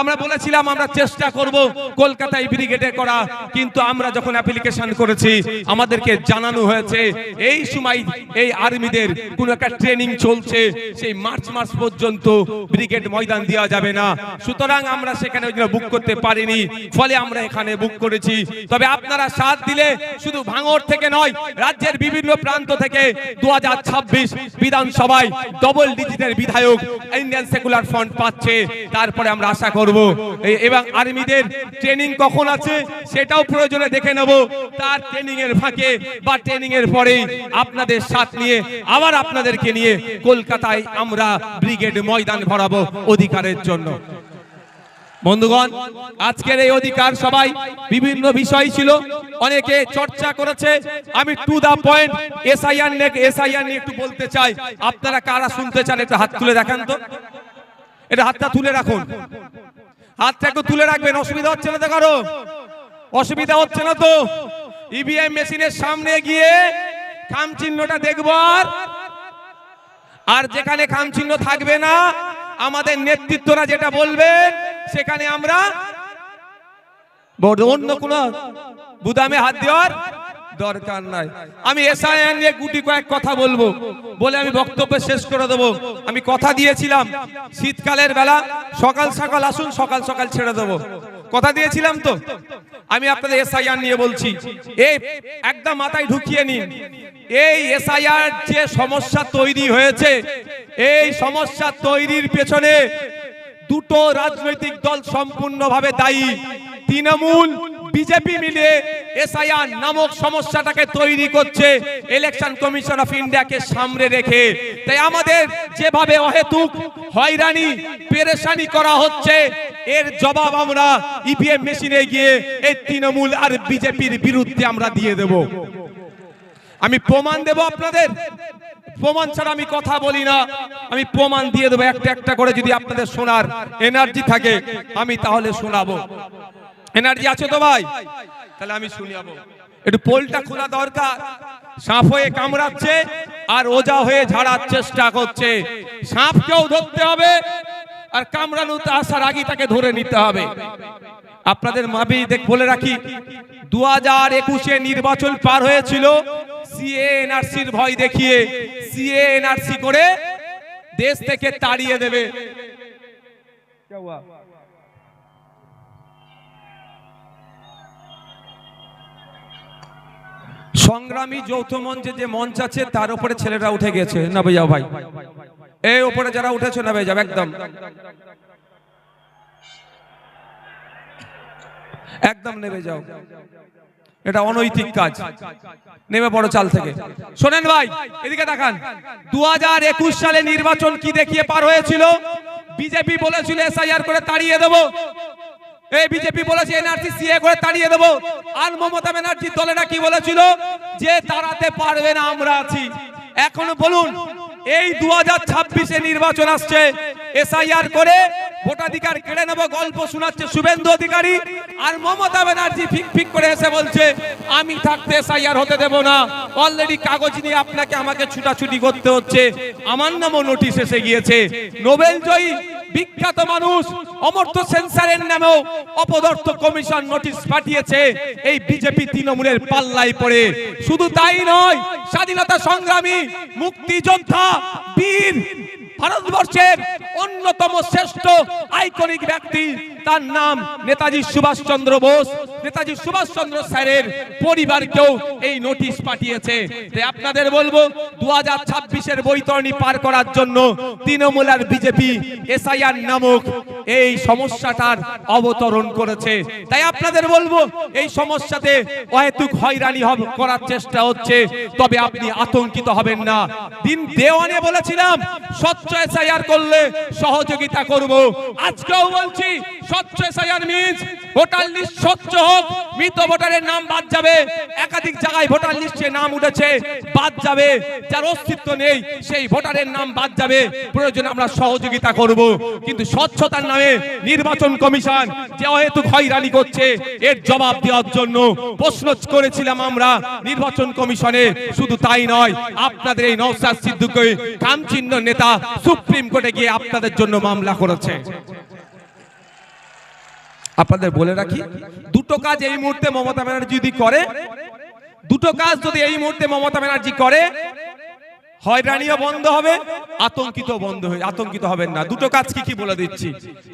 আমরা বলেছিলাম, আমরা চেষ্টা করব কলকাতায় ব্রিগেডে করা, কিন্তু আমরা যখন অ্যাপ্লিকেশন করেছি, আমাদেরকে জানানো হয়েছে, এই সময় এই আর্মিদের কোন একটা ট্রেনিং চলছে, সেই মার্চ মাস পর্যন্ত ব্রিগেড ময়দান দেওয়া যাবে না। সুতরাং আমরা সেখানে বুক করতে পারিনি, ফলে আমরা এখানে বুক করেছি। তবে আপনারা সাথ দিলে শুধু ভাঙড় থেকে নয়, রাজ্যের বিভিন্ন প্রান্ত থেকে দু হাজার ছাব্বিশ বিধানসভায় ডবল ডিজিটের বিধায়ক ইন্ডিয়ান সেকুলার ফ্রন্ট পাচ্ছে। তারপরে আমরা আশা করব এ- এবং আর্মিদের ট্রেনিং কখন আছে সেটাও প্রয়োজনে দেখে নেব। তার ট্রেনিং এর ফাঁকে বা ট্রেনিং এর পরেই আপনাদের সাথ নিয়ে, আবার আপনাদেরকে নিয়ে কলকাতায় আমরা ব্রিগেড ময়দান ভরাবো অধিকারের জন্য। বন্ধুগণ, আজকের এই অধিকার সবাই বিভিন্ন বিষয় ছিল। অনেকে চর্চা করেছে। আমি টু দা পয়েন্ট এসআইআর নিয়ে এসআইআর নিয়ে একটু বলতে চাই। আপনারা কারা শুনতে চান, একটু হাত তুলে দেখান তো। এটা হাতটা তুলে রাখুন। হাতটা একটু তুলে রাখবেন, অসুবিধা হচ্ছে না তো কারও? অসুবিধা হচ্ছে না তো? ইভিএম মেশিনের সামনে গিয়ে খাম চিহ্নটা দেখব আর। যেখানে খাম চিহ্ন থাকবে না, আমাদের নেতৃত্বরা যেটা বলবেন সেখানে আমরা অন্য কোন বুদামে হাত দেওয়ার দরকার নাই। আমি এসআইএন নিয়ে গুটি কয়েক কথা বলব, বলে আমি বক্তব্য শেষ করে দেবো। আমি কথা দিয়েছিলাম, শীতকালের বেলা, সকাল সকাল আসুন, সকাল সকাল ছেড়ে দেবো। কথা দিয়েছিলাম তো? আমি আপনাদের এসআইআর নিয়ে বলছি এই একদম মাথায় ঢুকিয়ে নিন। এই এসআইআর যে সমস্যা তৈরি হয়েছে, এই সমস্যা তৈরির পেছনে দুটো রাজনৈতিক দল সম্পূর্ণভাবে দায়ী। তৃণমূল, বিজেপি মিলে এসআইআর নামক সমস্যাটাকে তৈরি করছে ইলেকশন কমিশন অফ ইন্ডিয়াকে সামনে রেখে। তাই আমাদের যেভাবে অহেতুক হয়রানি, পেরেশানি করা হচ্ছে, এর জবাব আমরা ইভিএম মেশিনে গিয়ে এই তৃণমূল আর বিজেপির বিরুদ্ধে আমরা দিয়ে দেব। আমি প্রমাণ দেব আপনাদের? প্রমাণ ছাড়া আমি কথা বলি না। আমি প্রমাণ দিয়ে দেবো একটা একটা করে যদি আপনাদের শোনার এনার্জি থাকে, আমি তাহলে শোনাবো। এনার্জি আছে তো ভাই? তাহলে আমি শুনিয়াবো। একটু পোলটা খোলা দরকার। সাপ হয়ে কামড়াচ্ছে আর ওজা হয়ে ঝাড়ার চেষ্টা করছে। সাপকেও ধরতে হবে আর কামড়ানোতে আসার আগে তাকে ধরে নিতে হবে। আপনাদের মাবি দেখ বলে রাখি দু হাজার একুশে নির্বাচন পার হয়েছিল। সিএনআরসির ভয় দেখিয়ে সিএনআরসি করে দেশ থেকে তাড়িয়ে দেবে। সংগ্রামী যৌথ মঞ্চে যে মঞ্চ আছে, তার উপরে ছেলেরা উঠে গেছে। না ভাইয়া ভাই। এই উপরে যারা উঠেছে, না ভাই, যাও একদম। একদম নেমে যাও। এটা অনৈতিক কাজ। নেমে পড়ো চাল থেকে। শোনেন ভাই, এদিকে দেখান। দু হাজার একুশ সালে নির্বাচন কি দেখিয়ে পার হয়েছিল? বিজেপি বলেছিল, এসআইআর করে তাড়িয়ে দেবো। এই বিজেপি বলেছে, এনআরসি সিএ করে তাড়িয়ে দেবো। আর মমতা ব্যানার্জির দলেরা কি বলেছিল যে তাড়াতে পারবে না, আমরা আছি। এখন বলুন, এই দু হাজার ছাব্বিশে নির্বাচন আসছে এসআইআর করে ভোটাধিকার কেড়ে নেব, গল্প শোনাচ্ছে শুভেন্দু অধিকারী, আর মমতা ব্যানার্জি ফিক ফিক করে এসে বলছে, আমি থাকতে এসআইআর হতে দেব না। অলরেডি কাগজ নিয়ে আপনাকে আমাকে ছুটাছুটি করতে হচ্ছে। আমার নামও নোটিশ এসে গিয়েছে। নোবেল জয়ী বিখ্যাত মানুষ অমর্ত্য সেন্সারের নামেও অপদর্থ কমিশন নোটিশ পাঠিয়েছে। এই বিজেপি তৃণমূলের পাল্লায় পড়ে। শুধু তাই নয়, স্বাধীনতা সংগ্রামী, মুক্তিযোদ্ধা, বীর, ভারতবর্ষের অন্যতম শ্রেষ্ঠ আইকনিক ব্যক্তি তার নাম নেতাজি সুভাষচন্দ্র বোস। নেতাজি সুভাষচন্দ্র স্যারের পরিবারকেও এই নোটিশ পাঠিয়েছে তাই আপনাদের বলব দু হাজার ছাব্বিশের বৈতরণী পার করার জন্য তৃণমূল আর বিজেপি এসআইআর নামক এই সমস্যাটার অবতরণ করেছে। তাই আপনাদের বলব, এই সমস্যাতে অহেতুক হয়রানি হব- করার চেষ্টা হচ্ছে, তবে আপনি আতঙ্কিত হবেন না। দিন দেওয়ানে বলেছিলাম, স্বচ্ছ এসআইআর করলে সহযোগিতা করব। আজকেও বলছি স্বচ্ছ এসআইআর মিন্স, ভোটার লিস্ট স্বচ্ছ হোক, মৃত ভোটারের নাম বাদ যাবে। একাধিক জায়গায় ভোটার লিস্টে নাম উঠেছে, বাদ যাবে। যার অস্তিত্ব নেই, সেই ভোটারের নাম বাদ যাবে। প্রয়োজনে আমরা সহযোগিতা করব। কিন্তু স্বচ্ছতার নামে নির্বাচন কমিশন যে অহেতুক হয়রানি করছে, এর জবাব দেওয়ার জন্য প্রশ্ন করেছিলাম আমরা, নির্বাচন কমিশনে। শুধু তাই নয়, আপনাদের এই নওসাদ সিদ্দিকী কামচিহ্ন নেতা সুপ্রিম কোর্টে গিয়ে আপনাদের জন্য মামলা করেছে। আপনাদের বলে রাখি, দুটো কাজ এই মুহূর্তে মমতা ব্যানার্জি যদি করে, দুটো কাজ যদি এই মুহূর্তে মমতা ব্যানার্জি করে, হয়রানিও বন্ধ হবে আতঙ্কিত বন্ধ হয়ে আতঙ্কিত হবেন না। দুটো কাজ কি কি বলে দিচ্ছি?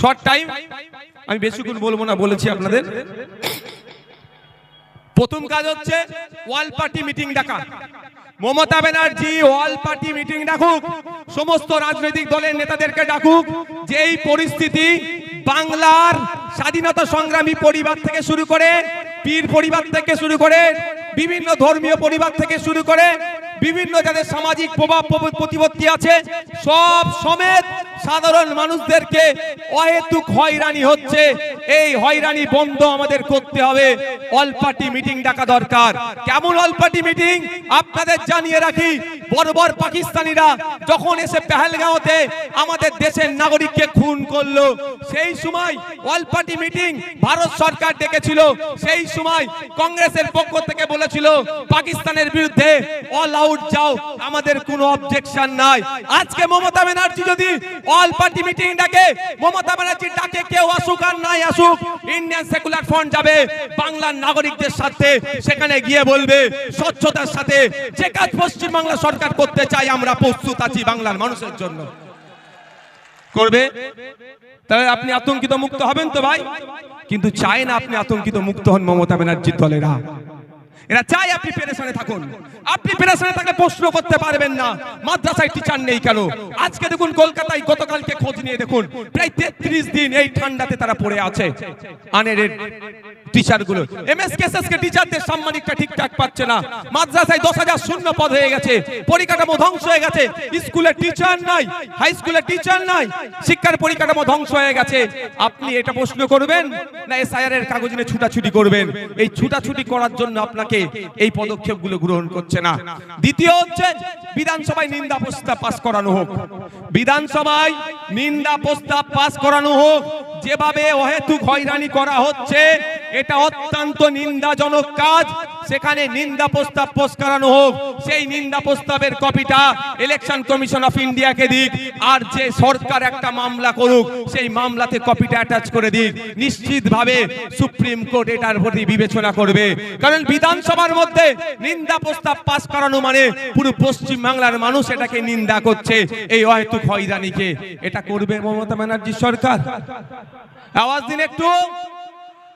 শর্ট টাইম আমি বেশিক্ষণ বলব না, বলেছি আপনাদের। প্রথম কাজ হচ্ছে, ওয়াল পার্টি মিটিং ডাকা। Mamata Banerjee all party meeting ডাকুক, সমস্ত রাজনৈতিক দলের নেতাদেরকে ডাকুক, যে এই পরিস্থিতি বাংলার স্বাধীনতা সংগ্রামী পরিবার থেকে শুরু করে পীর পরিবার থেকে শুরু করে বিভিন্ন ধর্মীয় পরিবার থেকে শুরু করে বিভিন্ন যাদের সামাজিক প্রভাব প্রতিপত্তি আছে, সব সমেত সাধারণ মানুষদেরকে অহেতুক হয়রানি হচ্ছে। এই হয়রানি বন্ধ আমাদের করতে হবে। অল পার্টি মিটিং ডাকা দরকার। কেমন অল পার্টি মিটিং? আপনাদের জানিয়ে রাখি, বর্বর পাকিস্তানিরা যখন এসে পেহেলগাঁওতে আমাদের দেশের নাগরিককে খুন করল, সেই সময় অল পার্টি মিটিং ভারত সরকার ডেকেছিল। সেই সময় কংগ্রেসের পক্ষ থেকে বলেছিল, পাকিস্তানের বিরুদ্ধে অল আউট যাও, আমাদের কোনো অবজেকশন নাই। আজকে মমতা ব্যানার্জি যদি অল পার্টি মিটিং ডাকে, মমতা ব্যানার্জি ডাকে, কেউ আসুক আর নাই আসুক ইন্ডিয়ান সেকুলার ফ্রন্ট যাবে, বাংলার নাগরিকদের সাথে সেখানে গিয়ে বলবে, স্বচ্ছতার সাথে যে কাজ পশ্চিমবাংলা সরকার করতে চাই আমরা প্রস্তুত আছি বাংলার মানুষের জন্য। করবে? তাহলে আপনি আতঙ্কিত মুক্ত হবেন তো ভাই? কিন্তু চায় না আপনি আতঙ্কিত মুক্ত হন মমতা ব্যানার্জির দলেরা। এরা চাই আপনি পেরেশানে থাকুন। আপনি পেরেশানে থাকলে প্রশ্ন করতে পারবেন না। মাদ্রাসায় টিচার নেই কেন? আজকে দেখুন কলকাতায় গতকালকে খোঁজ নিয়ে দেখুন, প্রায় তেত্রিশ দিন এই ঠান্ডাতে তারা পড়ে আছে। আনের টিচারগুলো এমএস কেসএস কে টিচারদের সাম্মানিকটা ঠিকঠাক পাচ্ছে না। মাদ্রাসায় দশ হাজার শূন্য পদ হয়ে গেছে। পরিকাঠামো ধ্বংস হয়ে গেছে। স্কুলে টিচার নাই হাই স্কুলে টিচার নাই, শিক্ষার পরিকাঠামো ধ্বংস হয়ে গেছে। আপনি এটা প্রশ্ন করবেন না এসআইআর এর কাগজ নিয়ে ছুটাছুটি করবেন? এই ছুটাছুটি করার জন্য আপনাকে এই পদক্ষেপগুলো গ্রহণ করছে না। দ্বিতীয় হচ্ছে, বিধানসভায় নিন্দা প্রস্তাব পাস করানো হোক। বিধানসভায় নিন্দা প্রস্তাব পাস করানো হোক। যেভাবে অহেতুক হয়রানি করা হচ্ছে এটা অত্যন্ত নিন্দাজনক কাজ। সেখানে নিন্দা প্রস্তাব পোস্ট করানো হোক। সেই নিন্দা প্রস্তাবের কপিটা ইলেকশন কমিশন অফ ইন্ডিয়াকে দিক। আর যে সরকার একটা মামলা করুক, সেই মামলাতে কপিটা অ্যাটাচ করে দিক। নিশ্চিতভাবে সুপ্রিম কোর্ট এটার প্রতি বিবেচনা করবে। কারণ বিধানসভার মধ্যে নিন্দা প্রস্তাব পাস করানো মানে পুরো পশ্চিম বাংলার মানুষ এটাকে নিন্দা করছে। এই অহেতুক হয়রানিকে। এটা করবে মমতা ব্যানার্জি সরকার। আওয়াজ দিন একটু।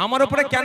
আমার উপরে কেন